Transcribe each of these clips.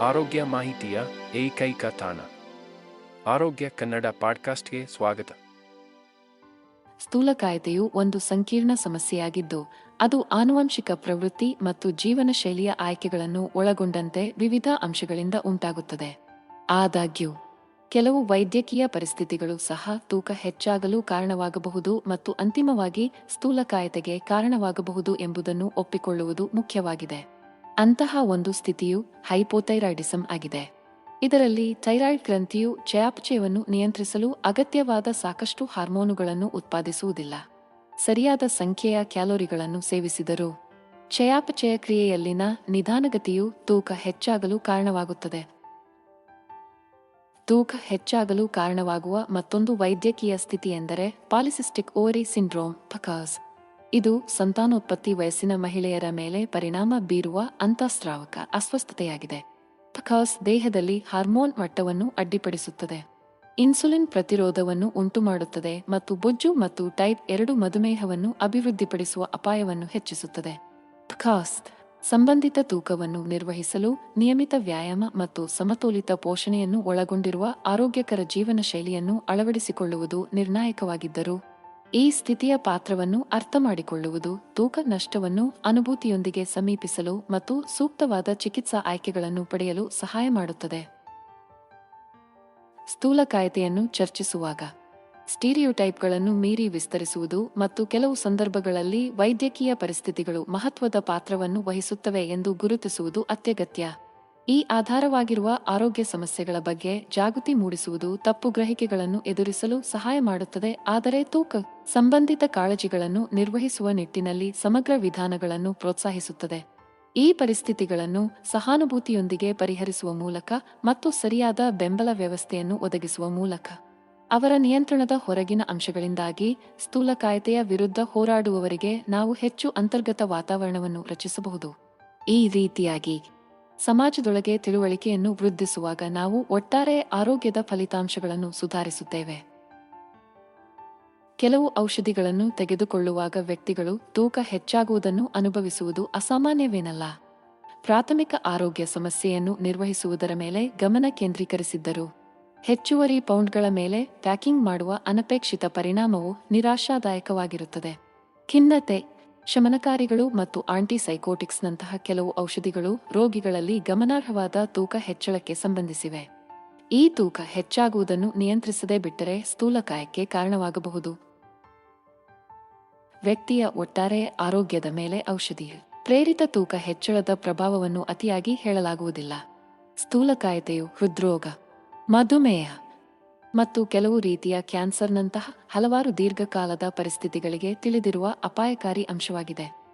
ಆರೋಗ್ಯ ಮಾಹಿತಿಯ ಏಕೈಕ ತಾಣ. ಆರೋಗ್ಯ ಕನ್ನಡ ಪಾಡ್ಕಾಸ್ಟ್ಗೆ ಸ್ವಾಗತ. ಸ್ಥೂಲಕಾಯತೆಯು ಒಂದು ಸಂಕೀರ್ಣ ಸಮಸ್ಯೆಯಾಗಿದ್ದು, ಅದು ಆನುವಂಶಿಕ ಪ್ರವೃತ್ತಿ ಮತ್ತು ಜೀವನ ಶೈಲಿಯ ಆಯ್ಕೆಗಳನ್ನು ಒಳಗೊಂಡಂತೆ ವಿವಿಧ ಅಂಶಗಳಿಂದ ಉಂಟಾಗುತ್ತದೆ. ಆದಾಗ್ಯೂ, ಕೆಲವು ವೈದ್ಯಕೀಯ ಪರಿಸ್ಥಿತಿಗಳು ಸಹ ತೂಕ ಹೆಚ್ಚಾಗಲು ಕಾರಣವಾಗಬಹುದು ಮತ್ತು ಅಂತಿಮವಾಗಿ ಸ್ಥೂಲಕಾಯತೆಗೆ ಕಾರಣವಾಗಬಹುದು ಎಂಬುದನ್ನು ಒಪ್ಪಿಕೊಳ್ಳುವುದು ಮುಖ್ಯವಾಗಿದೆ. ಅಂತಹ ಒಂದು ಸ್ಥಿತಿಯು ಹೈಪೋಥೈರಾಯ್ಡಿಸಂ ಆಗಿದೆ. ಇದರಲ್ಲಿ ಥೈರಾಯ್ಡ್ ಗ್ರಂಥಿಯು ಚಯಾಪಚಯವನ್ನು ನಿಯಂತ್ರಿಸಲು ಅಗತ್ಯವಾದ ಸಾಕಷ್ಟು ಹಾರ್ಮೋನುಗಳನ್ನು ಉತ್ಪಾದಿಸುವುದಿಲ್ಲ. ಸರಿಯಾದ ಸಂಖ್ಯೆಯ ಕ್ಯಾಲೋರಿಗಳನ್ನು ಸೇವಿಸಿದರೂ ಚಯಾಪಚಯ ಕ್ರಿಯೆಯಲ್ಲಿನ ನಿಧಾನಗತಿಯು ತೂಕ ಹೆಚ್ಚಾಗಲು ಕಾರಣವಾಗುತ್ತದೆ. ತೂಕ ಹೆಚ್ಚಾಗಲು ಕಾರಣವಾಗುವ ಮತ್ತೊಂದು ವೈದ್ಯಕೀಯ ಸ್ಥಿತಿ ಎಂದರೆ ಪಾಲಿಸಿಸ್ಟಿಕ್ ಓರಿ ಸಿಂಡ್ರೋಮ್, ಪಕಾಸ್. ಇದು ಸಂತಾನೋತ್ಪತ್ತಿ ವಯಸ್ಸಿನ ಮಹಿಳೆಯರ ಮೇಲೆ ಪರಿಣಾಮ ಬೀರುವ ಅಂತಃಸ್ರಾವಕ ಅಸ್ವಸ್ಥತೆಯಾಗಿದೆ. ಪಕಾಸ್ ದೇಹದಲ್ಲಿ ಹಾರ್ಮೋನ್ ಮಟ್ಟವನ್ನು ಅಡ್ಡಿಪಡಿಸುತ್ತದೆ. ಇನ್ಸುಲಿನ್ ಪ್ರತಿರೋಧವನ್ನು ಉಂಟುಮಾಡುತ್ತದೆ ಮತ್ತು ಬೊಜ್ಜು ಮತ್ತು ಟೈಪ್ ಎರಡು ಮಧುಮೇಹವನ್ನು ಅಭಿವೃದ್ಧಿಪಡಿಸುವ ಅಪಾಯವನ್ನು ಹೆಚ್ಚಿಸುತ್ತದೆ. ಪಕಾಸ್ ಸಂಬಂಧಿತ ತೂಕವನ್ನು ನಿರ್ವಹಿಸಲು ನಿಯಮಿತ ವ್ಯಾಯಾಮ ಮತ್ತು ಸಮತೋಲಿತ ಪೋಷಣೆಯನ್ನು ಒಳಗೊಂಡಿರುವ ಆರೋಗ್ಯಕರ ಜೀವನ ಶೈಲಿಯನ್ನು ಅಳವಡಿಸಿಕೊಳ್ಳುವುದು ನಿರ್ಣಾಯಕವಾಗಿದ್ದರು ಈ ಸ್ಥಿತಿಯ ಪಾತ್ರವನ್ನು ಅರ್ಥಮಾಡಿಕೊಳ್ಳುವುದು ತೂಕ ನಷ್ಟವನ್ನು ಅನುಭೂತಿಯೊಂದಿಗೆ ಸಮೀಪಿಸಲು ಮತ್ತು ಸೂಕ್ತವಾದ ಚಿಕಿತ್ಸಾ ಆಯ್ಕೆಗಳನ್ನು ಪಡೆಯಲು ಸಹಾಯ ಮಾಡುತ್ತದೆ. ಸ್ಥೂಲಕಾಯತೆಯನ್ನು ಚರ್ಚಿಸುವಾಗ ಸ್ಟೀರಿಯೋಟೈಪ್ಗಳನ್ನು ಮೀರಿ ವಿಸ್ತರಿಸುವುದು ಮತ್ತು ಕೆಲವು ಸಂದರ್ಭಗಳಲ್ಲಿ ವೈದ್ಯಕೀಯ ಪರಿಸ್ಥಿತಿಗಳು ಮಹತ್ವದ ಪಾತ್ರವನ್ನು ವಹಿಸುತ್ತವೆ ಎಂದು ಗುರುತಿಸುವುದು ಅತ್ಯಗತ್ಯ. ಈ ಆಧಾರವಾಗಿರುವ ಆರೋಗ್ಯ ಸಮಸ್ಯೆಗಳ ಬಗ್ಗೆ ಜಾಗೃತಿ ಮೂಡಿಸುವುದು ತಪ್ಪು ಗ್ರಹಿಕೆಗಳನ್ನು ಎದುರಿಸಲು ಸಹಾಯ ಮಾಡುತ್ತದೆ. ಆದರೆ ತೂಕ ಸಂಬಂಧಿತ ಕಾಳಜಿಗಳನ್ನು ನಿರ್ವಹಿಸುವ ನಿಟ್ಟಿನಲ್ಲಿ ಸಮಗ್ರ ವಿಧಾನಗಳನ್ನು ಪ್ರೋತ್ಸಾಹಿಸುತ್ತದೆ. ಈ ಪರಿಸ್ಥಿತಿಗಳನ್ನು ಸಹಾನುಭೂತಿಯೊಂದಿಗೆ ಪರಿಹರಿಸುವ ಮೂಲಕ ಮತ್ತು ಸರಿಯಾದ ಬೆಂಬಲ ವ್ಯವಸ್ಥೆಯನ್ನು ಒದಗಿಸುವ ಮೂಲಕ ಅವರ ನಿಯಂತ್ರಣದ ಹೊರಗಿನ ಅಂಶಗಳಿಂದಾಗಿ ಸ್ಥೂಲಕಾಯತೆಯ ವಿರುದ್ಧ ಹೋರಾಡುವವರಿಗೆ ನಾವು ಹೆಚ್ಚು ಅಂತರ್ಗತ ವಾತಾವರಣವನ್ನು ರಚಿಸಬಹುದು. ಈ ರೀತಿಯಾಗಿ ಸಮಾಜದೊಳಗೆ ತಿಳುವಳಿಕೆಯನ್ನು ವೃದ್ಧಿಸುವಾಗ ನಾವು ಒಟ್ಟಾರೆ ಆರೋಗ್ಯದ ಫಲಿತಾಂಶಗಳನ್ನು ಸುಧಾರಿಸುತ್ತೇವೆ. ಕೆಲವು ಔಷಧಿಗಳನ್ನು ತೆಗೆದುಕೊಳ್ಳುವಾಗ ವ್ಯಕ್ತಿಗಳು ತೂಕ ಹೆಚ್ಚಾಗುವುದನ್ನು ಅನುಭವಿಸುವುದು ಅಸಾಮಾನ್ಯವೇನಲ್ಲ. ಪ್ರಾಥಮಿಕ ಆರೋಗ್ಯ ಸಮಸ್ಯೆಯನ್ನು ನಿರ್ವಹಿಸುವುದರ ಮೇಲೆ ಗಮನ ಕೇಂದ್ರೀಕರಿಸಿದ್ದರು. ಹೆಚ್ಚುವರಿ ಪೌಂಡ್ಗಳ ಮೇಲೆ ಪ್ಯಾಕಿಂಗ್ ಮಾಡುವ ಅನಪೇಕ್ಷಿತ ಪರಿಣಾಮವು ನಿರಾಶಾದಾಯಕವಾಗಿರುತ್ತದೆ. ಖಿನ್ನತೆ ಶಮನಕಾರಿಗಳು ಮತ್ತು ಆಂಟಿಸೈಕೋಟಿಕ್ಸ್ನಂತಹ ಕೆಲವು ಔಷಧಿಗಳು ರೋಗಿಗಳಲ್ಲಿ ಗಮನಾರ್ಹವಾದ ತೂಕ ಹೆಚ್ಚಳಕ್ಕೆ ಸಂಬಂಧಿಸಿವೆ. ಈ ತೂಕ ಹೆಚ್ಚಾಗುವುದನ್ನು ನಿಯಂತ್ರಿಸದೇ ಬಿಟ್ಟರೆ ಸ್ಥೂಲಕಾಯಕ್ಕೆ ಕಾರಣವಾಗಬಹುದು. ವ್ಯಕ್ತಿಯ ಒಟ್ಟಾರೆ ಆರೋಗ್ಯದ ಮೇಲೆ ಔಷಧಿ. ಪ್ರೇರಿತ ತೂಕ ಹೆಚ್ಚಳದ ಪ್ರಭಾವವನ್ನು ಅತಿಯಾಗಿ ಹೇಳಲಾಗುವುದಿಲ್ಲ. ಸ್ಥೂಲಕಾಯತೆಯು ಹೃದ್ರೋಗ, ಮಧುಮೇಹ ಮತ್ತು ಕೆಲವು ರೀತಿಯ ಕ್ಯಾನ್ಸರ್ನಂತಹ ಹಲವಾರು ದೀರ್ಘಕಾಲದ ಪರಿಸ್ಥಿತಿಗಳಿಗೆ ತಿಳಿದಿರುವ ಅಪಾಯಕಾರಿ ಅಂಶವಾಗಿದೆ.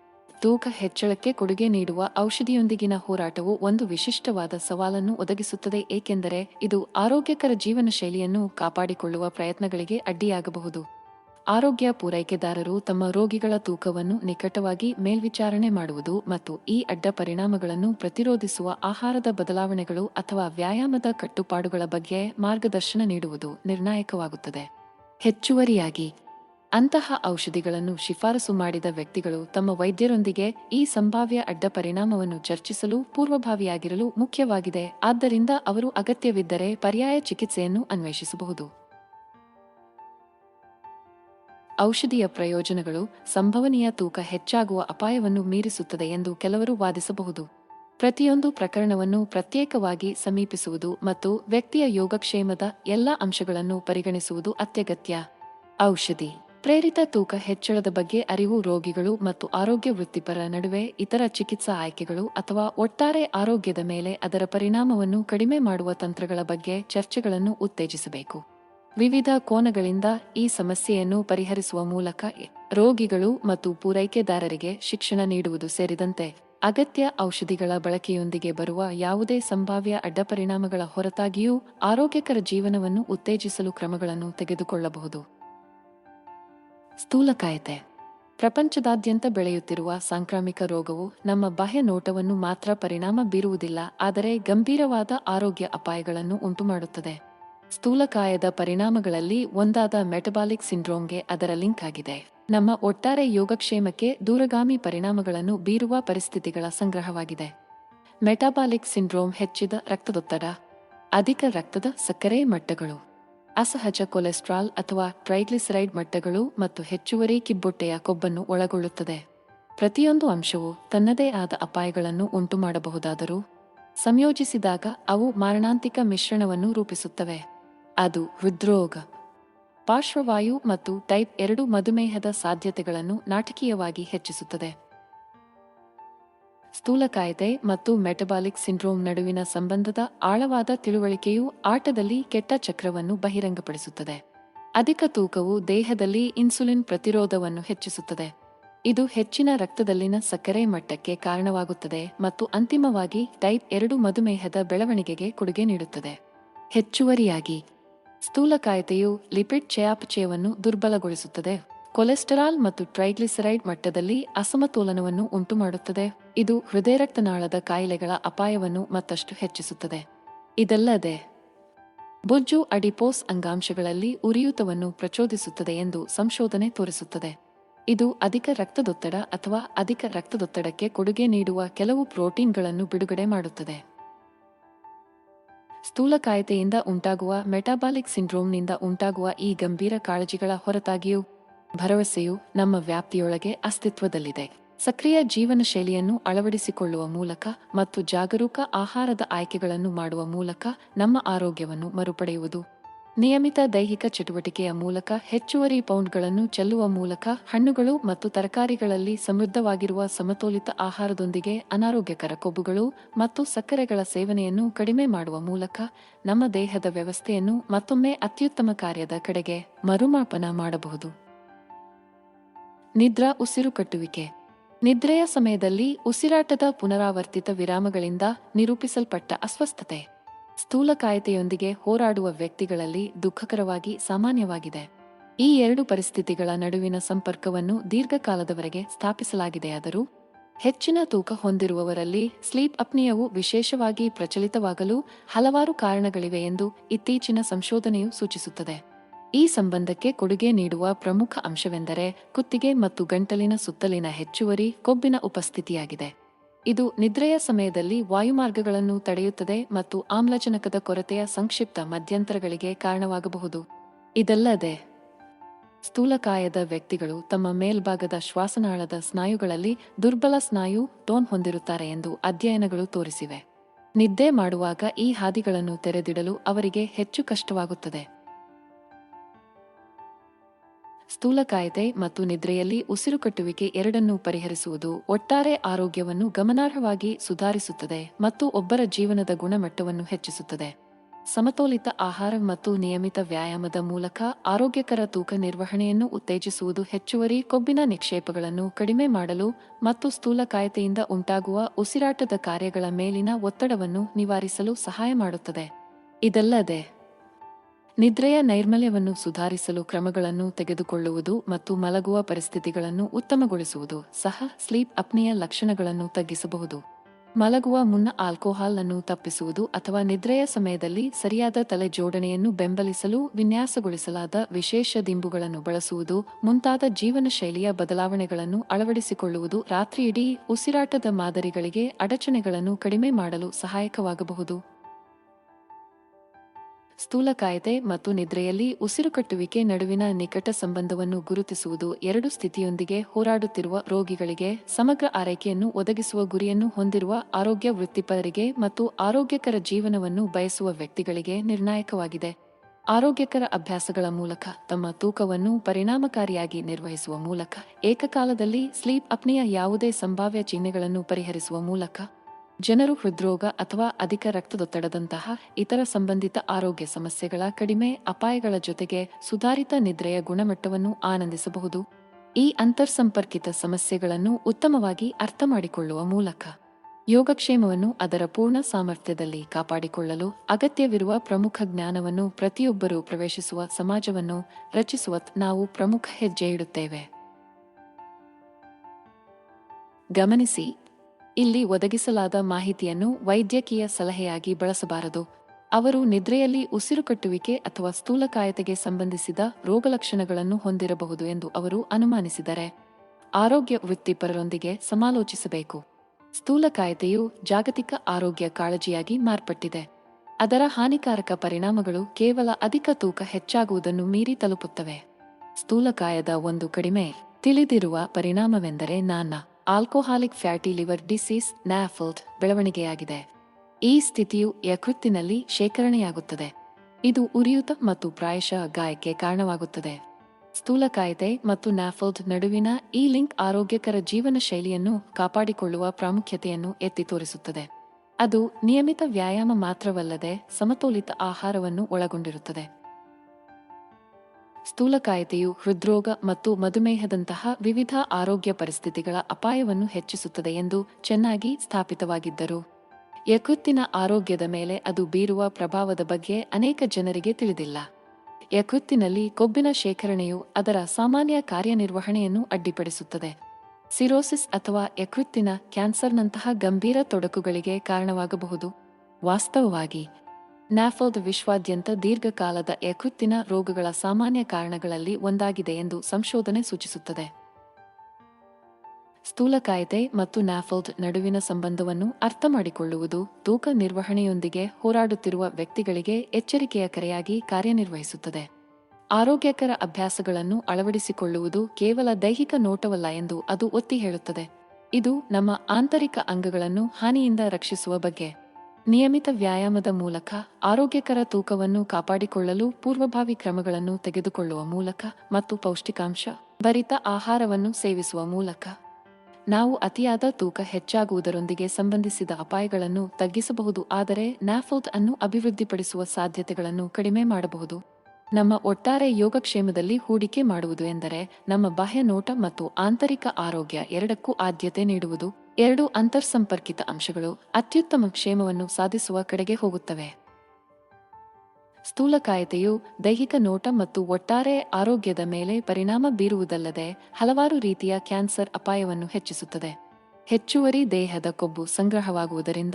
ತೂಕ ಹೆಚ್ಚಳಕ್ಕೆ ಕೊಡುಗೆ ನೀಡುವ ಔಷಧಿಯೊಂದಿಗಿನ ಹೋರಾಟವು ಒಂದು ವಿಶಿಷ್ಟವಾದ ಸವಾಲನ್ನು ಒದಗಿಸುತ್ತದೆ, ಏಕೆಂದರೆ ಇದು ಆರೋಗ್ಯಕರ ಜೀವನ ಶೈಲಿಯನ್ನು ಕಾಪಾಡಿಕೊಳ್ಳುವ ಪ್ರಯತ್ನಗಳಿಗೆ ಅಡ್ಡಿಯಾಗಬಹುದು. ಆರೋಗ್ಯ ಪೂರೈಕೆದಾರರು ತಮ್ಮ ರೋಗಿಗಳ ತೂಕವನ್ನು ನಿಕಟವಾಗಿ ಮೇಲ್ವಿಚಾರಣೆ ಮಾಡುವುದು ಮತ್ತು ಈ ಅಡ್ಡ ಪರಿಣಾಮಗಳನ್ನು ಪ್ರತಿರೋಧಿಸುವ ಆಹಾರದ ಬದಲಾವಣೆಗಳು ಅಥವಾ ವ್ಯಾಯಾಮದ ಕಟ್ಟುಪಾಡುಗಳ ಬಗ್ಗೆ ಮಾರ್ಗದರ್ಶನ ನೀಡುವುದು ನಿರ್ಣಾಯಕವಾಗುತ್ತದೆ. ಹೆಚ್ಚುವರಿಯಾಗಿ, ಅಂತಹ ಔಷಧಿಗಳನ್ನು ಶಿಫಾರಸು ಮಾಡಿದ ವ್ಯಕ್ತಿಗಳು ತಮ್ಮ ವೈದ್ಯರೊಂದಿಗೆ ಈ ಸಂಭಾವ್ಯ ಅಡ್ಡ ಪರಿಣಾಮವನ್ನು ಚರ್ಚಿಸಲು ಪೂರ್ವಭಾವಿಯಾಗಿರಲು ಮುಖ್ಯವಾಗಿದೆ. ಆದ್ದರಿಂದ ಅವರು ಅಗತ್ಯವಿದ್ದರೆ ಪರ್ಯಾಯ ಚಿಕಿತ್ಸೆಯನ್ನು ಅನ್ವೇಷಿಸಬಹುದು. ಔಷಧಿಯ ಪ್ರಯೋಜನಗಳು ಸಂಭವನೀಯ ತೂಕ ಹೆಚ್ಚಾಗುವ ಅಪಾಯವನ್ನು ಮೀರಿಸುತ್ತದೆ ಎಂದು ಕೆಲವರು ವಾದಿಸಬಹುದು. ಪ್ರತಿಯೊಂದು ಪ್ರಕರಣವನ್ನು ಪ್ರತ್ಯೇಕವಾಗಿ ಸಮೀಪಿಸುವುದು ಮತ್ತು ವ್ಯಕ್ತಿಯ ಯೋಗಕ್ಷೇಮದ ಎಲ್ಲ ಅಂಶಗಳನ್ನು ಪರಿಗಣಿಸುವುದು ಅತ್ಯಗತ್ಯ. ಔಷಧಿ. ಪ್ರೇರಿತ ತೂಕ ಹೆಚ್ಚಳದ ಬಗ್ಗೆ ಅರಿವು ರೋಗಿಗಳು ಮತ್ತು ಆರೋಗ್ಯ ವೃತ್ತಿಪರ ನಡುವೆ ಇತರ ಚಿಕಿತ್ಸಾ ಆಯ್ಕೆಗಳು ಅಥವಾ ಒಟ್ಟಾರೆ ಆರೋಗ್ಯದ ಮೇಲೆ ಅದರ ಪರಿಣಾಮವನ್ನು ಕಡಿಮೆ ಮಾಡುವ ತಂತ್ರಗಳ ಬಗ್ಗೆ ಚರ್ಚೆಗಳನ್ನು ಉತ್ತೇಜಿಸಬೇಕು. ವಿವಿಧ ಕೋನಗಳಿಂದ ಈ ಸಮಸ್ಯೆಯನ್ನು ಪರಿಹರಿಸುವ ಮೂಲಕ ರೋಗಿಗಳು ಮತ್ತು ಪೂರೈಕೆದಾರರಿಗೆ ಶಿಕ್ಷಣ ನೀಡುವುದು ಸೇರಿದಂತೆ ಅಗತ್ಯ ಔಷಧಿಗಳ ಬಳಕೆಯೊಂದಿಗೆ ಬರುವ ಯಾವುದೇ ಸಂಭಾವ್ಯ ಅಡ್ಡಪರಿಣಾಮಗಳ ಹೊರತಾಗಿಯೂ ಆರೋಗ್ಯಕರ ಜೀವನವನ್ನು ಉತ್ತೇಜಿಸಲು ಕ್ರಮಗಳನ್ನು ತೆಗೆದುಕೊಳ್ಳಬಹುದು. ಸ್ಥೂಲಕಾಯತೆ ಪ್ರಪಂಚದಾದ್ಯಂತ ಬೆಳೆಯುತ್ತಿರುವ ಸಾಂಕ್ರಾಮಿಕ ರೋಗವು ನಮ್ಮ ಬಾಹ್ಯ ನೋಟವನ್ನು ಮಾತ್ರ ಪರಿಣಾಮ ಬೀರುವುದಿಲ್ಲ, ಆದರೆ ಗಂಭೀರವಾದ ಆರೋಗ್ಯ ಅಪಾಯಗಳನ್ನು ಉಂಟುಮಾಡುತ್ತದೆ. ಸ್ಥೂಲಕಾಯದ ಪರಿಣಾಮಗಳಲ್ಲಿ ಒಂದಾದ ಮೆಟಬಾಲಿಕ್ ಸಿಂಡ್ರೋಮ್ಗೆ ಅದರ ಲಿಂಕ್ ಆಗಿದೆ. ನಮ್ಮ ಒಟ್ಟಾರೆ ಯೋಗಕ್ಷೇಮಕ್ಕೆ ದೂರಗಾಮಿ ಪರಿಣಾಮಗಳನ್ನು ಬೀರುವ ಪರಿಸ್ಥಿತಿಗಳ ಸಂಗ್ರಹವಾಗಿದೆ. ಮೆಟಾಬಾಲಿಕ್ ಸಿಂಡ್ರೋಮ್ ಹೆಚ್ಚಿದ ರಕ್ತದೊತ್ತಡ, ಅಧಿಕ ರಕ್ತದ ಸಕ್ಕರೆ ಮಟ್ಟಗಳು, ಅಸಹಜ ಕೊಲೆಸ್ಟ್ರಾಲ್ ಅಥವಾ ಟ್ರೈಗ್ಲಿಸರೈಡ್ ಮಟ್ಟಗಳು ಮತ್ತು ಹೆಚ್ಚುವರಿ ಕಿಬ್ಬೊಟ್ಟೆಯ ಕೊಬ್ಬನ್ನು ಒಳಗೊಳ್ಳುತ್ತದೆ. ಪ್ರತಿಯೊಂದು ಅಂಶವು ತನ್ನದೇ ಆದ ಅಪಾಯಗಳನ್ನು ಉಂಟುಮಾಡಬಹುದಾದರೂ, ಸಂಯೋಜಿಸಿದಾಗ ಅವು ಮಾರಣಾಂತಿಕ ಮಿಶ್ರಣವನ್ನು ರೂಪಿಸುತ್ತವೆ. ಅದು ಹೃದ್ರೋಗ. ಪಾರ್ಶ್ವವಾಯು ಮತ್ತು ಟೈಪ್ ಎರಡು ಮಧುಮೇಹದ ಸಾಧ್ಯತೆಗಳನ್ನು ನಾಟಕೀಯವಾಗಿ ಹೆಚ್ಚಿಸುತ್ತದೆ. ಸ್ಥೂಲಕಾಯತೆ ಮತ್ತು ಮೆಟಬಾಲಿಕ್ ಸಿಂಡ್ರೋಮ್ ನಡುವಿನ ಸಂಬಂಧದ ಆಳವಾದ ತಿಳುವಳಿಕೆಯು ಆಟದಲ್ಲಿ ಕೆಟ್ಟ ಚಕ್ರವನ್ನು ಬಹಿರಂಗಪಡಿಸುತ್ತದೆ. ಅಧಿಕ ತೂಕವು ದೇಹದಲ್ಲಿ ಇನ್ಸುಲಿನ್ ಪ್ರತಿರೋಧವನ್ನು ಹೆಚ್ಚಿಸುತ್ತದೆ. ಇದು ಹೆಚ್ಚಿನ ರಕ್ತದಲ್ಲಿನ ಸಕ್ಕರೆ ಮಟ್ಟಕ್ಕೆ ಕಾರಣವಾಗುತ್ತದೆ ಮತ್ತು ಅಂತಿಮವಾಗಿ ಟೈಪ್ ಎರಡು ಮಧುಮೇಹದ ಬೆಳವಣಿಗೆಗೆ ಕೊಡುಗೆ ನೀಡುತ್ತದೆ. ಹೆಚ್ಚುವರಿಯಾಗಿ ಸ್ಥೂಲಕಾಯತೆಯು ಲಿಪಿಡ್ ಚಯಾಪಚಯವನ್ನು ದುರ್ಬಲಗೊಳಿಸುತ್ತದೆ. ಕೊಲೆಸ್ಟರಾಲ್ ಮತ್ತು ಟ್ರೈಗ್ಲಿಸರೈಡ್ ಮಟ್ಟದಲ್ಲಿ ಅಸಮತೋಲನವನ್ನು ಉಂಟುಮಾಡುತ್ತದೆ. ಇದು ಹೃದಯ ರಕ್ತನಾಳದ ಕಾಯಿಲೆಗಳ ಅಪಾಯವನ್ನು ಮತ್ತಷ್ಟು ಹೆಚ್ಚಿಸುತ್ತದೆ. ಇದಲ್ಲದೆ, ಬೊಜ್ಜು ಅಡಿಪೋಸ್ ಅಂಗಾಂಶಗಳಲ್ಲಿ ಉರಿಯೂತವನ್ನು ಪ್ರಚೋದಿಸುತ್ತದೆ ಎಂದು ಸಂಶೋಧನೆ ತೋರಿಸುತ್ತದೆ. ಇದು ಅಧಿಕ ರಕ್ತದೊತ್ತಡ ಅಥವಾ ಅಧಿಕ ರಕ್ತದೊತ್ತಡಕ್ಕೆ ಕೊಡುಗೆ ನೀಡುವ ಕೆಲವು ಪ್ರೋಟೀನ್ಗಳನ್ನು ಬಿಡುಗಡೆ ಮಾಡುತ್ತದೆ. ಸ್ಥೂಲಕಾಯತೆಯಿಂದ ಉಂಟಾಗುವ ಮೆಟಾಬಾಲಿಕ್ ಸಿಂಡ್ರೋಮ್ನಿಂದ ಉಂಟಾಗುವ ಈ ಗಂಭೀರ ಕಾಳಜಿಗಳ ಹೊರತಾಗಿಯೂ ಭರವಸೆಯು ನಮ್ಮ ವ್ಯಾಪ್ತಿಯೊಳಗೆ ಅಸ್ತಿತ್ವದಲ್ಲಿದೆ. ಸಕ್ರಿಯ ಜೀವನ ಶೈಲಿಯನ್ನು ಅಳವಡಿಸಿಕೊಳ್ಳುವ ಮೂಲಕ ಮತ್ತು ಜಾಗರೂಕ ಆಹಾರದ ಆಯ್ಕೆಗಳನ್ನು ಮಾಡುವ ಮೂಲಕ ನಮ್ಮ ಆರೋಗ್ಯವನ್ನು ಮರುಪಡೆಯುವುದು ನಿಯಮಿತ ದೈಹಿಕ ಚಟುವಟಿಕೆಯ ಮೂಲಕ ಹೆಚ್ಚುವರಿ ಪೌಂಡ್ಗಳನ್ನು ಚೆಲ್ಲುವ ಮೂಲಕ ಹಣ್ಣುಗಳು ಮತ್ತು ತರಕಾರಿಗಳಲ್ಲಿ ಸಮೃದ್ಧವಾಗಿರುವ ಸಮತೋಲಿತ ಆಹಾರದೊಂದಿಗೆ ಅನಾರೋಗ್ಯಕರ ಕೊಬ್ಬುಗಳು ಮತ್ತು ಸಕ್ಕರೆಗಳ ಸೇವನೆಯನ್ನು ಕಡಿಮೆ ಮಾಡುವ ಮೂಲಕ ನಮ್ಮ ದೇಹದ ವ್ಯವಸ್ಥೆಯನ್ನು ಮತ್ತೊಮ್ಮೆ ಅತ್ಯುತ್ತಮ ಕಾರ್ಯದ ಕಡೆಗೆ ಮರುಮಾಪನ ಮಾಡಬಹುದು. ನಿದ್ರಾ ಉಸಿರುಕಟ್ಟುವಿಕೆ ನಿದ್ರೆಯ ಸಮಯದಲ್ಲಿ ಉಸಿರಾಟದ ಪುನರಾವರ್ತಿತ ವಿರಾಮಗಳಿಂದ ನಿರೂಪಿಸಲ್ಪಟ್ಟ ಅಸ್ವಸ್ಥತೆ. ಸ್ಥೂಲಕಾಯತೆಯೊಂದಿಗೆ ಹೋರಾಡುವ ವ್ಯಕ್ತಿಗಳಲ್ಲಿ ದುಃಖಕರವಾಗಿ ಸಾಮಾನ್ಯವಾಗಿದೆ. ಈ ಎರಡು ಪರಿಸ್ಥಿತಿಗಳ ನಡುವಿನ ಸಂಪರ್ಕವನ್ನು ದೀರ್ಘಕಾಲದವರೆಗೆ ಸ್ಥಾಪಿಸಲಾಗಿದೆಯಾದರೂ ಹೆಚ್ಚಿನ ತೂಕ ಹೊಂದಿರುವವರಲ್ಲಿ ಸ್ಲೀಪ್ ಅಪ್ನಿಯವು ವಿಶೇಷವಾಗಿ ಪ್ರಚಲಿತವಾಗಲು ಹಲವಾರು ಕಾರಣಗಳಿವೆ ಎಂದು ಇತ್ತೀಚಿನ ಸಂಶೋಧನೆಯು ಸೂಚಿಸುತ್ತದೆ. ಈ ಸಂಬಂಧಕ್ಕೆ ಕೊಡುಗೆ ನೀಡುವ ಪ್ರಮುಖ ಅಂಶವೆಂದರೆ ಕುತ್ತಿಗೆ ಮತ್ತು ಗಂಟಲಿನ ಸುತ್ತಲಿನ ಹೆಚ್ಚುವರಿ ಕೊಬ್ಬಿನ ಉಪಸ್ಥಿತಿಯಾಗಿದೆ. ಇದು ನಿದ್ರೆಯ ಸಮಯದಲ್ಲಿ ವಾಯುಮಾರ್ಗಗಳನ್ನು ತಡೆಯುತ್ತದೆ ಮತ್ತು ಆಮ್ಲಜನಕದ ಕೊರತೆಯ ಸಂಕ್ಷಿಪ್ತ ಮಧ್ಯಂತರಗಳಿಗೆ ಕಾರಣವಾಗಬಹುದು. ಇದಲ್ಲದೆ, ಸ್ಥೂಲಕಾಯದ ವ್ಯಕ್ತಿಗಳು ತಮ್ಮ ಮೇಲ್ಭಾಗದ ಶ್ವಾಸನಾಳದ ಸ್ನಾಯುಗಳಲ್ಲಿ ದುರ್ಬಲ ಸ್ನಾಯು ಟೋನ್ ಹೊಂದಿರುತ್ತಾರೆ ಎಂದು ಅಧ್ಯಯನಗಳು ತೋರಿಸಿವೆ. ನಿದ್ದೆ ಮಾಡುವಾಗ ಈ ಹಾದಿಗಳನ್ನು ತೆರೆದಿಡಲು ಅವರಿಗೆ ಹೆಚ್ಚು ಕಷ್ಟವಾಗುತ್ತದೆ. ಸ್ಥೂಲಕಾಯತೆ ಮತ್ತು ನಿದ್ರೆಯಲ್ಲಿ ಉಸಿರುಕಟ್ಟುವಿಕೆ ಎರಡನ್ನೂ ಪರಿಹರಿಸುವುದು ಒಟ್ಟಾರೆ ಆರೋಗ್ಯವನ್ನು ಗಮನಾರ್ಹವಾಗಿ ಸುಧಾರಿಸುತ್ತದೆ ಮತ್ತು ಒಬ್ಬರ ಜೀವನದ ಗುಣಮಟ್ಟವನ್ನು ಹೆಚ್ಚಿಸುತ್ತದೆ. ಸಮತೋಲಿತ ಆಹಾರ ಮತ್ತು ನಿಯಮಿತ ವ್ಯಾಯಾಮದ ಮೂಲಕ ಆರೋಗ್ಯಕರ ತೂಕ ನಿರ್ವಹಣೆಯನ್ನು ಉತ್ತೇಜಿಸುವುದು ಹೆಚ್ಚುವರಿ ಕೊಬ್ಬಿನ ನಿಕ್ಷೇಪಗಳನ್ನು ಕಡಿಮೆ ಮಾಡಲು ಮತ್ತು ಸ್ಥೂಲಕಾಯತೆಯಿಂದ ಉಂಟಾಗುವ ಉಸಿರಾಟದ ಕಾರ್ಯಗಳ ಮೇಲಿನ ಒತ್ತಡವನ್ನು ನಿವಾರಿಸಲು ಸಹಾಯ ಮಾಡುತ್ತದೆ. ಇದಲ್ಲದೆ ನಿದ್ರೆಯ ನೈರ್ಮಲ್ಯವನ್ನು ಸುಧಾರಿಸಲು ಕ್ರಮಗಳನ್ನು ತೆಗೆದುಕೊಳ್ಳುವುದು ಮತ್ತು ಮಲಗುವ ಪರಿಸ್ಥಿತಿಗಳನ್ನು ಉತ್ತಮಗೊಳಿಸುವುದು ಸಹ ಸ್ಲೀಪ್ ಅಪ್ನೆಯ ಲಕ್ಷಣಗಳನ್ನು ತಗ್ಗಿಸಬಹುದು. ಮಲಗುವ ಮುನ್ನ ಆಲ್ಕೋಹಾಲ್ ಅನ್ನು ತಪ್ಪಿಸುವುದು ಅಥವಾ ನಿದ್ರೆಯ ಸಮಯದಲ್ಲಿ ಸರಿಯಾದ ತಲೆ ಜೋಡಣೆಯನ್ನು ಬೆಂಬಲಿಸಲು ವಿನ್ಯಾಸಗೊಳಿಸಲಾದ ವಿಶೇಷ ದಿಂಬುಗಳನ್ನು ಬಳಸುವುದು, ಮುಂತಾದ ಜೀವನ ಶೈಲಿಯ ಬದಲಾವಣೆಗಳನ್ನು ಅಳವಡಿಸಿಕೊಳ್ಳುವುದು, ರಾತ್ರಿಯಿಡೀ ಉಸಿರಾಟದ ಮಾದರಿಗಳಿಗೆ ಅಡಚಣೆಗಳನ್ನು ಕಡಿಮೆ ಮಾಡಲು ಸಹಾಯಕವಾಗಬಹುದು. ಸ್ಥೂಲಕಾಯತೆ ಮತ್ತು ನಿದ್ರೆಯಲ್ಲಿ ಉಸಿರುಕಟ್ಟುವಿಕೆ ನಡುವಿನ ನಿಕಟ ಸಂಬಂಧವನ್ನು ಗುರುತಿಸುವುದು ಎರಡು ಸ್ಥಿತಿಯೊಂದಿಗೆ ಹೋರಾಡುತ್ತಿರುವ ರೋಗಿಗಳಿಗೆ ಸಮಗ್ರ ಆರೈಕೆಯನ್ನು ಒದಗಿಸುವ ಗುರಿಯನ್ನು ಹೊಂದಿರುವ ಆರೋಗ್ಯ ವೃತ್ತಿಪರರಿಗೆ ಮತ್ತು ಆರೋಗ್ಯಕರ ಜೀವನವನ್ನು ಬಯಸುವ ವ್ಯಕ್ತಿಗಳಿಗೆ ನಿರ್ಣಾಯಕವಾಗಿದೆ. ಆರೋಗ್ಯಕರ ಅಭ್ಯಾಸಗಳ ಮೂಲಕ ತಮ್ಮ ತೂಕವನ್ನು ಪರಿಣಾಮಕಾರಿಯಾಗಿ ನಿರ್ವಹಿಸುವ ಮೂಲಕ ಏಕಕಾಲದಲ್ಲಿ ಸ್ಲೀಪ್ ಅಪ್ನೆಯ ಯಾವುದೇ ಸಂಭಾವ್ಯ ಚಿಹ್ನೆಗಳನ್ನು ಪರಿಹರಿಸುವ ಮೂಲಕ ಜನರು ಹೃದ್ರೋಗ ಅಥವಾ ಅಧಿಕ ರಕ್ತದೊತ್ತಡದಂತಹ ಇತರ ಸಂಬಂಧಿತ ಆರೋಗ್ಯ ಸಮಸ್ಯೆಗಳ ಕಡಿಮೆ ಅಪಾಯಗಳ ಜೊತೆಗೆ ಸುಧಾರಿತ ನಿದ್ರೆಯ ಗುಣಮಟ್ಟವನ್ನು ಆನಂದಿಸಬಹುದು. ಈ ಅಂತರ್ಸಂಪರ್ಕಿತ ಸಮಸ್ಯೆಗಳನ್ನು ಉತ್ತಮವಾಗಿ ಅರ್ಥಮಾಡಿಕೊಳ್ಳುವ ಮೂಲಕ ಯೋಗಕ್ಷೇಮವನ್ನು ಅದರ ಪೂರ್ಣ ಸಾಮರ್ಥ್ಯದಲ್ಲಿ ಕಾಪಾಡಿಕೊಳ್ಳಲು ಅಗತ್ಯವಿರುವ ಪ್ರಮುಖ ಜ್ಞಾನವನ್ನು ಪ್ರತಿಯೊಬ್ಬರೂ ಪ್ರವೇಶಿಸುವ ಸಮಾಜವನ್ನು ರಚಿಸುವ ನಾವು ಪ್ರಮುಖ ಹೆಜ್ಜೆ ಇಡುತ್ತೇವೆ. ಗಮನಿಸಿ ಇಲ್ಲಿ ಒದಗಿಸಲಾದ ಮಾಹಿತಿಯನ್ನು ವೈದ್ಯಕೀಯ ಸಲಹೆಯಾಗಿ ಬಳಸಬಾರದು. ಅವರು ನಿದ್ರೆಯಲ್ಲಿ ಉಸಿರುಕಟ್ಟುವಿಕೆ ಅಥವಾ ಸ್ಥೂಲಕಾಯತೆಗೆ ಸಂಬಂಧಿಸಿದ ರೋಗಲಕ್ಷಣಗಳನ್ನು ಹೊಂದಿರಬಹುದು ಎಂದು ಅವರು ಅನುಮಾನಿಸಿದರೆ ಆರೋಗ್ಯ ವೃತ್ತಿಪರರೊಂದಿಗೆ ಸಮಾಲೋಚಿಸಬೇಕು. ಸ್ಥೂಲಕಾಯತೆಯು ಜಾಗತಿಕ ಆರೋಗ್ಯ ಕಾಳಜಿಯಾಗಿ ಮಾರ್ಪಟ್ಟಿದೆ. ಅದರ ಹಾನಿಕಾರಕ ಪರಿಣಾಮಗಳು ಕೇವಲ ಅಧಿಕ ತೂಕ ಹೆಚ್ಚಾಗುವುದನ್ನು ಮೀರಿ ತಲುಪುತ್ತವೆ. ಸ್ಥೂಲಕಾಯದ ಒಂದು ಕಡಿಮೆ ತಿಳಿದಿರುವ ಪರಿಣಾಮವೆಂದರೆ non alcoholic fatty liver disease NAFLD ಬೆಳವಣಿಗೆಯಾಗಿದೆ. ಈ ಸ್ಥಿತಿಯು ಯಕೃತ್ತಿನಲ್ಲಿ ಶೇಖರಣೆಯಾಗುತ್ತದೆ. ಇದು ಉರಿಯೂತ ಮತ್ತು ಪ್ರಾಯಶಃ ಗಾಯಕ್ಕೆ ಕಾರಣವಾಗುತ್ತದೆ. ಸ್ಥೂಲಕಾಯತೆ ಮತ್ತು ನ್ಯಾಫಲ್ಡ್ ನಡುವಿನ ಈ ಲಿಂಕ್ ಆರೋಗ್ಯಕರ ಜೀವನ ಶೈಲಿಯನ್ನು ಕಾಪಾಡಿಕೊಳ್ಳುವ ಪ್ರಾಮುಖ್ಯತೆಯನ್ನು ಎತ್ತಿ ತೋರಿಸುತ್ತದೆ. ಅದು ನಿಯಮಿತ ವ್ಯಾಯಾಮ ಮಾತ್ರವಲ್ಲದೆ ಸಮತೋಲಿತ ಆಹಾರವನ್ನು ಒಳಗೊಂಡಿರುತ್ತದೆ. ಸ್ಥೂಲಕಾಯತೆಯು ಹೃದ್ರೋಗ ಮತ್ತು ಮಧುಮೇಹದಂತಹ ವಿವಿಧ ಆರೋಗ್ಯ ಪರಿಸ್ಥಿತಿಗಳ ಅಪಾಯವನ್ನು ಹೆಚ್ಚಿಸುತ್ತದೆ ಎಂದು ಚೆನ್ನಾಗಿ ಸ್ಥಾಪಿತವಾಗಿದ್ದರು. ಯಕೃತ್ತಿನ ಆರೋಗ್ಯದ ಮೇಲೆ ಅದು ಬೀರುವ ಪ್ರಭಾವದ ಬಗ್ಗೆ ಅನೇಕ ಜನರಿಗೆ ತಿಳಿದಿಲ್ಲ. ಯಕೃತ್ತಿನಲ್ಲಿ ಕೊಬ್ಬಿನ ಶೇಖರಣೆಯು ಅದರ ಸಾಮಾನ್ಯ ಕಾರ್ಯನಿರ್ವಹಣೆಯನ್ನು ಅಡ್ಡಿಪಡಿಸುತ್ತದೆ. ಸಿರೋಸಿಸ್ ಅಥವಾ ಯಕೃತ್ತಿನ ಕ್ಯಾನ್ಸರ್ನಂತಹ ಗಂಭೀರ ತೊಡಕುಗಳಿಗೆ ಕಾರಣವಾಗಬಹುದು. ವಾಸ್ತವವಾಗಿ ನ್ಯಾಫೋದ್ ವಿಶ್ವಾದ್ಯಂತ ದೀರ್ಘಕಾಲದ ಯಕೃತ್ತಿನ ರೋಗಗಳ ಸಾಮಾನ್ಯ ಕಾರಣಗಳಲ್ಲಿ ಒಂದಾಗಿದೆ ಎಂದು ಸಂಶೋಧನೆ ಸೂಚಿಸುತ್ತದೆ. ಸ್ಥೂಲಕಾಯತೆ ಮತ್ತು ನ್ಯಾಫೋಲ್ಡ್ ನಡುವಿನ ಸಂಬಂಧವನ್ನು ಅರ್ಥಮಾಡಿಕೊಳ್ಳುವುದು ತೂಕ ನಿರ್ವಹಣೆಯೊಂದಿಗೆ ಹೋರಾಡುತ್ತಿರುವ ವ್ಯಕ್ತಿಗಳಿಗೆ ಎಚ್ಚರಿಕೆಯ ಕರೆಯಾಗಿ ಕಾರ್ಯನಿರ್ವಹಿಸುತ್ತದೆ. ಆರೋಗ್ಯಕರ ಅಭ್ಯಾಸಗಳನ್ನು ಅಳವಡಿಸಿಕೊಳ್ಳುವುದು ಕೇವಲ ದೈಹಿಕ ನೋಟವಲ್ಲ ಎಂದು ಅದು ಒತ್ತಿ ಹೇಳುತ್ತದೆ. ಇದು ನಮ್ಮ ಆಂತರಿಕ ಅಂಗಗಳನ್ನು ಹಾನಿಯಿಂದ ರಕ್ಷಿಸುವ ಬಗ್ಗೆ. ನಿಯಮಿತ ವ್ಯಾಯಾಮದ ಮೂಲಕ ಆರೋಗ್ಯಕರ ತೂಕವನ್ನು ಕಾಪಾಡಿಕೊಳ್ಳಲು ಪೂರ್ವಭಾವಿ ಕ್ರಮಗಳನ್ನು ತೆಗೆದುಕೊಳ್ಳುವ ಮೂಲಕ ಮತ್ತು ಪೌಷ್ಟಿಕಾಂಶ ಭರಿತ ಆಹಾರವನ್ನು ಸೇವಿಸುವ ಮೂಲಕ. ನಾವು ಅತಿಯಾದ ತೂಕ ಹೆಚ್ಚಾಗುವುದರೊಂದಿಗೆ ಸಂಬಂಧಿಸಿದ ಅಪಾಯಗಳನ್ನು ತಗ್ಗಿಸಬಹುದು, ಆದರೆ ನ್ಯಾಫೋತ್ ಅನ್ನು ಅಭಿವೃದ್ಧಿಪಡಿಸುವ ಸಾಧ್ಯತೆಗಳನ್ನು ಕಡಿಮೆ ಮಾಡಬಹುದು. ನಮ್ಮ ಒಟ್ಟಾರೆ ಯೋಗಕ್ಷೇಮದಲ್ಲಿ ಹೂಡಿಕೆ ಮಾಡುವುದು ಎಂದರೆ ನಮ್ಮ ಬಾಹ್ಯ ನೋಟ ಮತ್ತು ಆಂತರಿಕ ಆರೋಗ್ಯ ಎರಡಕ್ಕೂ ಆದ್ಯತೆ ನೀಡುವುದು. ಎರಡು ಅಂತರ್ಸಂಪರ್ಕಿತ ಅಂಶಗಳು ಅತ್ಯುತ್ತಮ ಕ್ಷೇಮವನ್ನು ಸಾಧಿಸುವ ಕಡೆಗೆ ಹೋಗುತ್ತವೆ. ಸ್ಥೂಲಕಾಯತೆಯು ದೈಹಿಕ ನೋಟ ಮತ್ತು ಒಟ್ಟಾರೆ ಆರೋಗ್ಯದ ಮೇಲೆ ಪರಿಣಾಮ ಬೀರುವುದಲ್ಲದೆ ಹಲವಾರು ರೀತಿಯ ಕ್ಯಾನ್ಸರ್ ಅಪಾಯವನ್ನು ಹೆಚ್ಚಿಸುತ್ತದೆ. ಹೆಚ್ಚುವರಿ ದೇಹದ ಕೊಬ್ಬು ಸಂಗ್ರಹವಾಗುವುದರಿಂದ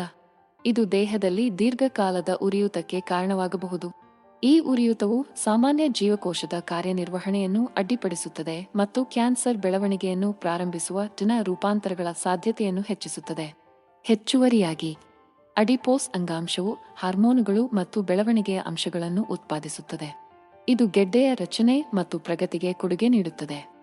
ಇದು ದೇಹದಲ್ಲಿ ದೀರ್ಘಕಾಲದ ಉರಿಯೂತಕ್ಕೆ ಕಾರಣವಾಗಬಹುದು. ಈ ಉರಿಯೂತವು ಸಾಮಾನ್ಯ ಜೀವಕೋಶದ ಕಾರ್ಯನಿರ್ವಹಣೆಯನ್ನು ಅಡ್ಡಿಪಡಿಸುತ್ತದೆ ಮತ್ತು ಕ್ಯಾನ್ಸರ್ ಬೆಳವಣಿಗೆಯನ್ನು ಪ್ರಾರಂಭಿಸುವ ಜನ ರೂಪಾಂತರಗಳ ಸಾಧ್ಯತೆಯನ್ನು ಹೆಚ್ಚಿಸುತ್ತದೆ. ಹೆಚ್ಚುವರಿಯಾಗಿ, ಅಡಿಪೋಸ್ ಅಂಗಾಂಶವು ಹಾರ್ಮೋನುಗಳು ಮತ್ತು ಬೆಳವಣಿಗೆಯ ಅಂಶಗಳನ್ನು ಉತ್ಪಾದಿಸುತ್ತದೆ. ಇದು ಗೆಡ್ಡೆಯ ರಚನೆ ಮತ್ತು ಪ್ರಗತಿಗೆ ಕೊಡುಗೆ ನೀಡುತ್ತದೆ.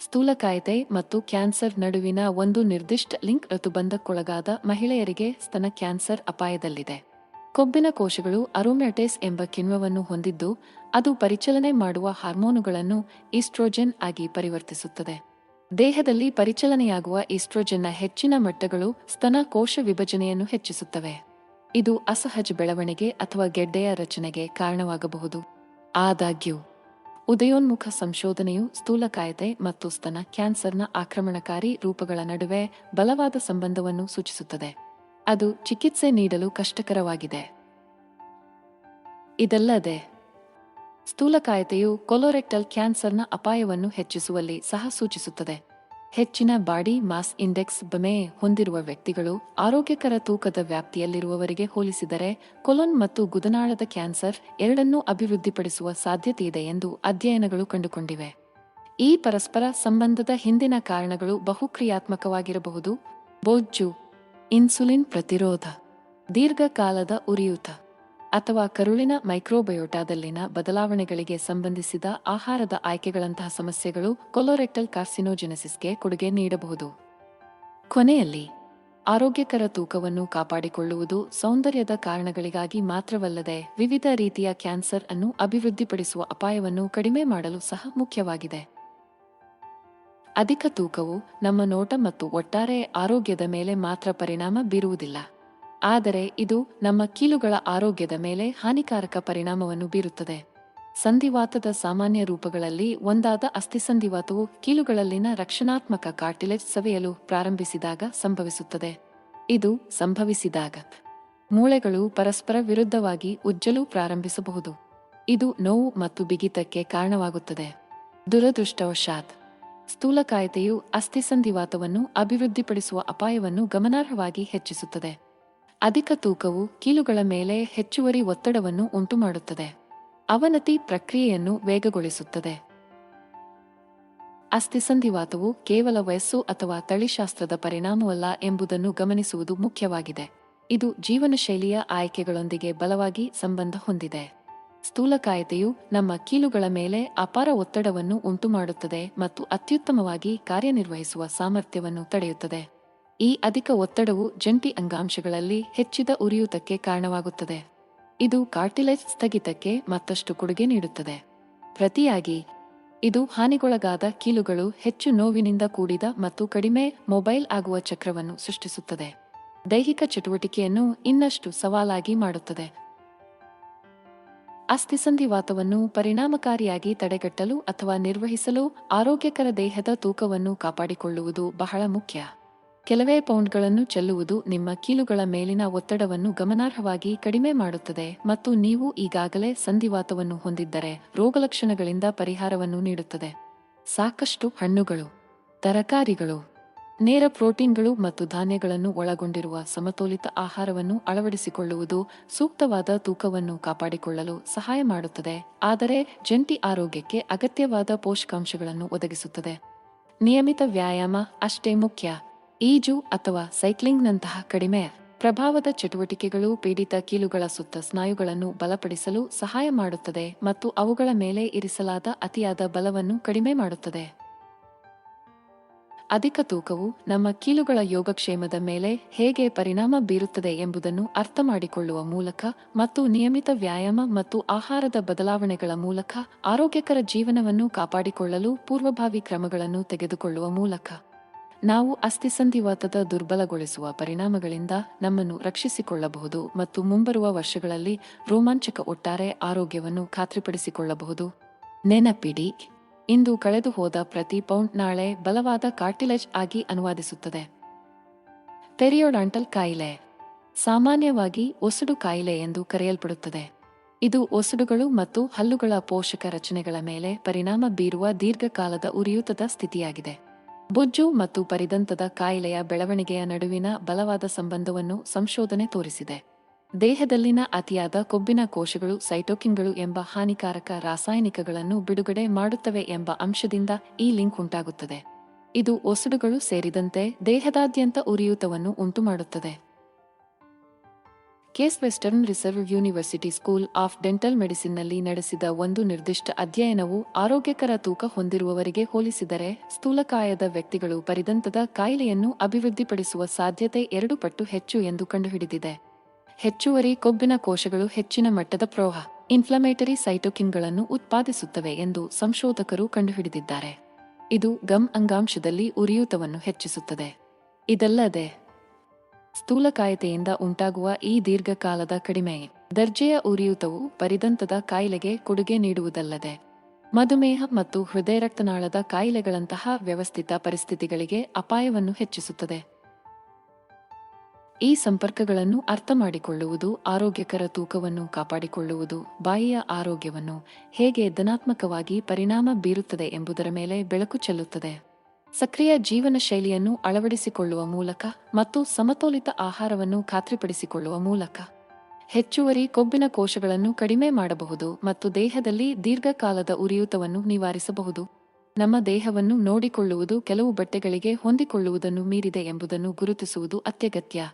ಸ್ಥೂಲಕಾಯತೆ ಮತ್ತು ಕ್ಯಾನ್ಸರ್ ನಡುವಿನ ಒಂದು ನಿರ್ದಿಷ್ಟ ಲಿಂಕ್ ಋತುಬಂಧಕ್ಕೊಳಗಾದ ಮಹಿಳೆಯರಿಗೆ ಸ್ತನ ಕ್ಯಾನ್ಸರ್ ಅಪಾಯದಲ್ಲಿದೆ. ಕೊಬ್ಬಿನ ಕೋಶಗಳು ಅರೋಮ್ಯಾಟೇಸ್ ಎಂಬ ಕಿಣ್ವವನ್ನು ಹೊಂದಿದ್ದು, ಅದು ಪರಿಚಲನೆ ಮಾಡುವ ಹಾರ್ಮೋನುಗಳನ್ನು ಈಸ್ಟ್ರೋಜೆನ್ ಆಗಿ ಪರಿವರ್ತಿಸುತ್ತದೆ. ದೇಹದಲ್ಲಿ ಪರಿಚಲನೆಯಾಗುವ ಈಸ್ಟ್ರೋಜೆನ್ನ ಹೆಚ್ಚಿನ ಮಟ್ಟಗಳು ಸ್ತನ ಕೋಶ ವಿಭಜನೆಯನ್ನು ಹೆಚ್ಚಿಸುತ್ತವೆ. ಇದು ಅಸಹಜ ಬೆಳವಣಿಗೆ ಅಥವಾ ಗೆಡ್ಡೆಯ ರಚನೆಗೆ ಕಾರಣವಾಗಬಹುದು. ಆದಾಗ್ಯೂ, ಉದಯೋನ್ಮುಖ ಸಂಶೋಧನೆಯು ಸ್ಥೂಲಕಾಯತೆ ಮತ್ತು ಸ್ತನ ಕ್ಯಾನ್ಸರ್ನ ಆಕ್ರಮಣಕಾರಿ ರೂಪಗಳ ನಡುವೆ ಬಲವಾದ ಸಂಬಂಧವನ್ನು ಸೂಚಿಸುತ್ತದೆ. ಅದು ಚಿಕಿತ್ಸೆ ನೀಡಲು ಕಷ್ಟಕರವಾಗಿದೆ. ಇದಲ್ಲದೆ, ಸ್ಥೂಲಕಾಯತೆಯು ಕೊಲೊರೆಕ್ಟಲ್ ಕ್ಯಾನ್ಸರ್ನ ಅಪಾಯವನ್ನು ಹೆಚ್ಚಿಸುವಲ್ಲಿ ಸಹ ಸೂಚಿಸುತ್ತದೆ. ಹೆಚ್ಚಿನ ಬಾಡಿ ಮಾಸ್ ಇಂಡೆಕ್ಸ್ ಬಮೆ ಹೊಂದಿರುವ ವ್ಯಕ್ತಿಗಳು ಆರೋಗ್ಯಕರ ತೂಕದ ವ್ಯಾಪ್ತಿಯಲ್ಲಿರುವವರಿಗೆ ಹೋಲಿಸಿದರೆ ಕೊಲೊನ್ ಮತ್ತು ಗುದನಾಳದ ಕ್ಯಾನ್ಸರ್ ಎರಡನ್ನೂ ಅಭಿವೃದ್ಧಿಪಡಿಸುವ ಸಾಧ್ಯತೆಯಿದೆ ಎಂದು ಅಧ್ಯಯನಗಳು ಕಂಡುಕೊಂಡಿವೆ. ಈ ಪರಸ್ಪರ ಸಂಬಂಧದ ಹಿಂದಿನ ಕಾರಣಗಳು ಬಹುಕ್ರಿಯಾತ್ಮಕವಾಗಿರಬಹುದು. ಬೊಜ್ಜು ಇನ್ಸುಲಿನ್ ಪ್ರತಿರೋಧ, ದೀರ್ಘಕಾಲದ ಉರಿಯೂತ ಅಥವಾ ಕರುಳಿನ ಮೈಕ್ರೋಬಯೋಟಾದಲ್ಲಿನ ಬದಲಾವಣೆಗಳಿಗೆ ಸಂಬಂಧಿಸಿದ ಆಹಾರದ ಆಯ್ಕೆಗಳಂತಹ ಸಮಸ್ಯೆಗಳು ಕೊಲೊರೆಕ್ಟಲ್ ಕಾರ್ಸಿನೋಜೆನೆಸಿಸ್ಗೆ ಕೊಡುಗೆ ನೀಡಬಹುದು. ಕೊನೆಯಲ್ಲಿ, ಆರೋಗ್ಯಕರ ತೂಕವನ್ನು ಕಾಪಾಡಿಕೊಳ್ಳುವುದು ಸೌಂದರ್ಯದ ಕಾರಣಗಳಿಗಾಗಿ ಮಾತ್ರವಲ್ಲದೆ ವಿವಿಧ ರೀತಿಯ ಕ್ಯಾನ್ಸರ್ ಅನ್ನು ಅಭಿವೃದ್ಧಿಪಡಿಸುವ ಅಪಾಯವನ್ನು ಕಡಿಮೆ ಮಾಡಲು ಸಹ ಮುಖ್ಯವಾಗಿದೆ. ಅಧಿಕ ತೂಕವು ನಮ್ಮ ನೋಟ ಮತ್ತು ಒಟ್ಟಾರೆ ಆರೋಗ್ಯದ ಮೇಲೆ ಮಾತ್ರ ಪರಿಣಾಮ ಬೀರುವುದಿಲ್ಲ. ಆದರೆ ಇದು ನಮ್ಮ ಕೀಲುಗಳ ಆರೋಗ್ಯದ ಮೇಲೆ ಹಾನಿಕಾರಕ ಪರಿಣಾಮವನ್ನು ಬೀರುತ್ತದೆ. ಸಂಧಿವಾತದ ಸಾಮಾನ್ಯ ರೂಪಗಳಲ್ಲಿ ಒಂದಾದ ಅಸ್ಥಿಸಂಧಿವಾತವು ಕೀಲುಗಳಲ್ಲಿನ ರಕ್ಷಣಾತ್ಮಕ ಕಾರ್ಟಿಲೇಜ್ ಸವೆಯಲು ಪ್ರಾರಂಭಿಸಿದಾಗ ಸಂಭವಿಸುತ್ತದೆ. ಇದು ಸಂಭವಿಸಿದಾಗ ಮೂಳೆಗಳು ಪರಸ್ಪರ ವಿರುದ್ಧವಾಗಿ ಉಜ್ಜಲು ಪ್ರಾರಂಭಿಸಬಹುದು. ಇದು ನೋವು ಮತ್ತು ಬಿಗಿತಕ್ಕೆ ಕಾರಣವಾಗುತ್ತದೆ. ದುರದೃಷ್ಟವಶಾತ್ ಸ್ಥೂಲಕಾಯತೆಯು ಅಸ್ಥಿಸಂಧಿವಾತವನ್ನು ಅಭಿವೃದ್ಧಿಪಡಿಸುವ ಅಪಾಯವನ್ನು ಗಮನಾರ್ಹವಾಗಿ ಹೆಚ್ಚಿಸುತ್ತದೆ. ಅಧಿಕ ತೂಕವು ಕೀಲುಗಳ ಮೇಲೆ ಹೆಚ್ಚುವರಿ ಒತ್ತಡವನ್ನು ಉಂಟುಮಾಡುತ್ತದೆ. ಅವನತಿ ಪ್ರಕ್ರಿಯೆಯನ್ನು ವೇಗಗೊಳಿಸುತ್ತದೆ. ಅಸ್ಥಿಸಂಧಿವಾತವು ಕೇವಲ ವಯಸ್ಸು ಅಥವಾ ತಳಿಶಾಸ್ತ್ರದ ಪರಿಣಾಮವಲ್ಲ ಎಂಬುದನ್ನು ಗಮನಿಸುವುದು ಮುಖ್ಯವಾಗಿದೆ. ಇದು ಜೀವನಶೈಲಿಯ ಆಯ್ಕೆಗಳೊಂದಿಗೆ ಬಲವಾಗಿ ಸಂಬಂಧ ಹೊಂದಿದೆ. ಸ್ಥೂಲಕಾಯತೆಯು ನಮ್ಮ ಕೀಲುಗಳ ಮೇಲೆ ಅಪಾರ ಒತ್ತಡವನ್ನು ಉಂಟುಮಾಡುತ್ತದೆ ಮತ್ತು ಅತ್ಯುತ್ತಮವಾಗಿ ಕಾರ್ಯನಿರ್ವಹಿಸುವ ಸಾಮರ್ಥ್ಯವನ್ನು ತಡೆಯುತ್ತದೆ. ಈ ಅಧಿಕ ಒತ್ತಡವು ಜಂಟಿ ಅಂಗಾಂಶಗಳಲ್ಲಿ ಹೆಚ್ಚಿದ ಉರಿಯೂತಕ್ಕೆ ಕಾರಣವಾಗುತ್ತದೆ. ಇದು ಕಾರ್ಟಿಲೇಜ್ ಸ್ಥಗಿತಕ್ಕೆ ಮತ್ತಷ್ಟು ಕೊಡುಗೆ ನೀಡುತ್ತದೆ. ಪ್ರತಿಯಾಗಿ, ಇದು ಹಾನಿಗೊಳಗಾದ ಕೀಲುಗಳು ಹೆಚ್ಚು ನೋವಿನಿಂದ ಕೂಡಿದ ಮತ್ತು ಕಡಿಮೆ ಮೊಬೈಲ್ ಆಗುವ ಚಕ್ರವನ್ನು ಸೃಷ್ಟಿಸುತ್ತದೆ. ದೈಹಿಕ ಚಟುವಟಿಕೆಯನ್ನು ಇನ್ನಷ್ಟು ಸವಾಲಾಗಿ ಮಾಡುತ್ತದೆ. ಅಸ್ಥಿಸಂಧಿವಾತವನ್ನು ಪರಿಣಾಮಕಾರಿಯಾಗಿ ತಡೆಗಟ್ಟಲು ಅಥವಾ ನಿರ್ವಹಿಸಲು ಆರೋಗ್ಯಕರ ದೇಹದ ತೂಕವನ್ನು ಕಾಪಾಡಿಕೊಳ್ಳುವುದು ಬಹಳ ಮುಖ್ಯ. ಕೆಲವೇ ಪೌಂಡ್ಗಳನ್ನು ಚೆಲ್ಲುವುದು ನಿಮ್ಮ ಕೀಲುಗಳ ಮೇಲಿನ ಒತ್ತಡವನ್ನು ಗಮನಾರ್ಹವಾಗಿ ಕಡಿಮೆ ಮಾಡುತ್ತದೆ ಮತ್ತು ನೀವು ಈಗಾಗಲೇ ಸಂಧಿವಾತವನ್ನು ಹೊಂದಿದ್ದರೆ ರೋಗಲಕ್ಷಣಗಳಿಂದ ಪರಿಹಾರವನ್ನು ನೀಡುತ್ತದೆ. ಸಾಕಷ್ಟು ಹಣ್ಣುಗಳು, ತರಕಾರಿಗಳು ನೇರ ಪ್ರೋಟೀನ್ಗಳು ಮತ್ತು ಧಾನ್ಯಗಳನ್ನು ಒಳಗೊಂಡಿರುವ ಸಮತೋಲಿತ ಆಹಾರವನ್ನು ಅಳವಡಿಸಿಕೊಳ್ಳುವುದು ಸೂಕ್ತವಾದ ತೂಕವನ್ನು ಕಾಪಾಡಿಕೊಳ್ಳಲು ಸಹಾಯ ಮಾಡುತ್ತದೆ. ಆದರೆ ಜಂಟಿ ಆರೋಗ್ಯಕ್ಕೆ ಅಗತ್ಯವಾದ ಪೋಷಕಾಂಶಗಳನ್ನು ಒದಗಿಸುತ್ತದೆ. ನಿಯಮಿತ ವ್ಯಾಯಾಮ ಅಷ್ಟೇ ಮುಖ್ಯ. ಈಜು ಅಥವಾ ಸೈಕ್ಲಿಂಗ್ನಂತಹ ಕಡಿಮೆ ಪ್ರಭಾವದ ಚಟುವಟಿಕೆಗಳು ಪೀಡಿತ ಕೀಲುಗಳ ಸುತ್ತ ಸ್ನಾಯುಗಳನ್ನು ಬಲಪಡಿಸಲು ಸಹಾಯ ಮಾಡುತ್ತದೆ ಮತ್ತು ಅವುಗಳ ಮೇಲೆ ಇರಿಸಲಾದ ಅತಿಯಾದ ಬಲವನ್ನು ಕಡಿಮೆ ಮಾಡುತ್ತದೆ. ಅಧಿಕ ತೂಕವು ನಮ್ಮ ಕೀಲುಗಳ ಯೋಗಕ್ಷೇಮದ ಮೇಲೆ ಹೇಗೆ ಪರಿಣಾಮ ಬೀರುತ್ತದೆ ಎಂಬುದನ್ನು ಅರ್ಥಮಾಡಿಕೊಳ್ಳುವ ಮೂಲಕ ಮತ್ತು ನಿಯಮಿತ ವ್ಯಾಯಾಮ ಮತ್ತು ಆಹಾರದ ಬದಲಾವಣೆಗಳ ಮೂಲಕ ಆರೋಗ್ಯಕರ ಜೀವನವನ್ನು ಕಾಪಾಡಿಕೊಳ್ಳಲು ಪೂರ್ವಭಾವಿ ಕ್ರಮಗಳನ್ನು ತೆಗೆದುಕೊಳ್ಳುವ ಮೂಲಕ. ನಾವು ಅಸ್ಥಿಸಂಧಿವಾತದ ದುರ್ಬಲಗೊಳಿಸುವ ಪರಿಣಾಮಗಳಿಂದ ನಮ್ಮನ್ನು ರಕ್ಷಿಸಿಕೊಳ್ಳಬಹುದು ಮತ್ತು ಮುಂಬರುವ ವರ್ಷಗಳಲ್ಲಿ ರೋಮಾಂಚಕ ಒಟ್ಟಾರೆ ಆರೋಗ್ಯವನ್ನು ಖಾತ್ರಿಪಡಿಸಿಕೊಳ್ಳಬಹುದು. ನೆನಪಿಡಿ ಇಂದು ಕಳೆದು ಹೋದ ಪ್ರತಿ ಪೌಂಡ್ ನಾಳೆ ಬಲವಾದ ಕಾರ್ಟಿಲೇಜ್ ಆಗಿ ಅನುವಾದಿಸುತ್ತದೆ. ಪೆರಿಯೋಡಾಂಟಲ್ ಕಾಯಿಲೆ. ಸಾಮಾನ್ಯವಾಗಿ ಒಸಡು ಕಾಯಿಲೆ ಎಂದು ಕರೆಯಲ್ಪಡುತ್ತದೆ. ಇದು ಒಸಡುಗಳು ಮತ್ತು ಹಲ್ಲುಗಳ ಪೋಷಕ ರಚನೆಗಳ ಮೇಲೆ ಪರಿಣಾಮ ಬೀರುವ ದೀರ್ಘಕಾಲದ ಉರಿಯೂತದ ಸ್ಥಿತಿಯಾಗಿದೆ. ಬೊಜ್ಜು ಮತ್ತು ಪರಿದಂತದ ಕಾಯಿಲೆಯ ಬೆಳವಣಿಗೆಯ ನಡುವಿನ ಬಲವಾದ ಸಂಬಂಧವನ್ನು ಸಂಶೋಧನೆ ತೋರಿಸಿದೆ. ದೇಹದಲ್ಲಿನ ಅತಿಯಾದ ಕೊಬ್ಬಿನ ಕೋಶಗಳು, ಸೈಟೋಕಿನ್ಗಳು ಎಂಬ ಹಾನಿಕಾರಕ ರಾಸಾಯನಿಕಗಳನ್ನು ಬಿಡುಗಡೆ ಮಾಡುತ್ತವೆ ಎಂಬ ಅಂಶದಿಂದ ಈ ಲಿಂಕ್ ಉಂಟಾಗುತ್ತದೆ. ಇದು ಒಸಡುಗಳು ಸೇರಿದಂತೆ ದೇಹದಾದ್ಯಂತ ಉರಿಯೂತವನ್ನು ಉಂಟುಮಾಡುತ್ತದೆ. Case Western Reserve University School of Dental ಮೆಡಿಸಿನ್ನಲ್ಲಿ ನಡೆಸಿದ ಒಂದು ನಿರ್ದಿಷ್ಟ ಅಧ್ಯಯನವು ಆರೋಗ್ಯಕರ ತೂಕ ಹೊಂದಿರುವವರಿಗೆ ಹೋಲಿಸಿದರೆ ಸ್ಥೂಲಕಾಯದ ವ್ಯಕ್ತಿಗಳು, ಪರಿದಂತದ ಕಾಯಿಲೆಯನ್ನು ಅಭಿವೃದ್ಧಿಪಡಿಸುವ ಸಾಧ್ಯತೆ ಎರಡು ಪಟ್ಟು ಹೆಚ್ಚು ಎಂದು ಕಂಡುಹಿಡಿದಿದೆ. ಹೆಚ್ಚುವರಿ ಕೊಬ್ಬಿನ ಕೋಶಗಳು ಹೆಚ್ಚಿನ ಮಟ್ಟದ ಪ್ರೋಹ ಇನ್ಫ್ಲಮೇಟರಿ ಸೈಟೋಕಿನ್ಗಳನ್ನು ಉತ್ಪಾದಿಸುತ್ತವೆ ಎಂದು ಸಂಶೋಧಕರು ಕಂಡುಹಿಡಿದಿದ್ದಾರೆ. ಇದು ಗಮ್ ಅಂಗಾಂಶದಲ್ಲಿ ಉರಿಯೂತವನ್ನು ಹೆಚ್ಚಿಸುತ್ತದೆ. ಇದಲ್ಲದೆ ಸ್ಥೂಲಕಾಯತೆಯಿಂದ ಉಂಟಾಗುವ ಈ ದೀರ್ಘಕಾಲದ ಕಡಿಮೆ ದರ್ಜೆಯ ಉರಿಯೂತವು ಪರಿದಂತದ ಕಾಯಿಲೆಗೆ ಕೊಡುಗೆ ನೀಡುವುದಲ್ಲದೆ, ಮಧುಮೇಹ ಮತ್ತು ಹೃದಯ ರಕ್ತನಾಳದ ಕಾಯಿಲೆಗಳಂತಹ ವ್ಯವಸ್ಥಿತ ಪರಿಸ್ಥಿತಿಗಳಿಗೆ ಅಪಾಯವನ್ನು ಹೆಚ್ಚಿಸುತ್ತದೆ. ಈ ಸಂಪರ್ಕಗಳನ್ನು ಅರ್ಥಮಾಡಿಕೊಳ್ಳುವುದು ಆರೋಗ್ಯಕರ ತೂಕವನ್ನು ಕಾಪಾಡಿಕೊಳ್ಳುವುದು, ಬಾಯಿಯ ಆರೋಗ್ಯವನ್ನು ಹೇಗೆ ಧನಾತ್ಮಕವಾಗಿ ಪರಿಣಾಮ ಬೀರುತ್ತದೆ ಎಂಬುದರ ಮೇಲೆ ಬೆಳಕು ಚೆಲ್ಲುತ್ತದೆ. ಸಕ್ರಿಯ ಜೀವನ ಶೈಲಿಯನ್ನು ಅಳವಡಿಸಿಕೊಳ್ಳುವ ಮೂಲಕ ಮತ್ತು ಸಮತೋಲಿತ ಆಹಾರವನ್ನು ಖಾತ್ರಿಪಡಿಸಿಕೊಳ್ಳುವ ಮೂಲಕ. ಹೆಚ್ಚುವರಿ ಕೊಬ್ಬಿನ ಕೋಶಗಳನ್ನು ಕಡಿಮೆ ಮಾಡಬಹುದು ಮತ್ತು ದೇಹದಲ್ಲಿ ದೀರ್ಘಕಾಲದ ಉರಿಯೂತವನ್ನು ನಿವಾರಿಸಬಹುದು. ನಮ್ಮ ದೇಹವನ್ನು ನೋಡಿಕೊಳ್ಳುವುದು ಕೆಲವು ಬಟ್ಟೆಗಳಿಗೆ ಹೊಂದಿಕೊಳ್ಳುವುದನ್ನು ಮೀರಿದೆ ಎಂಬುದನ್ನು ಗುರುತಿಸುವುದು ಅತ್ಯಗತ್ಯ.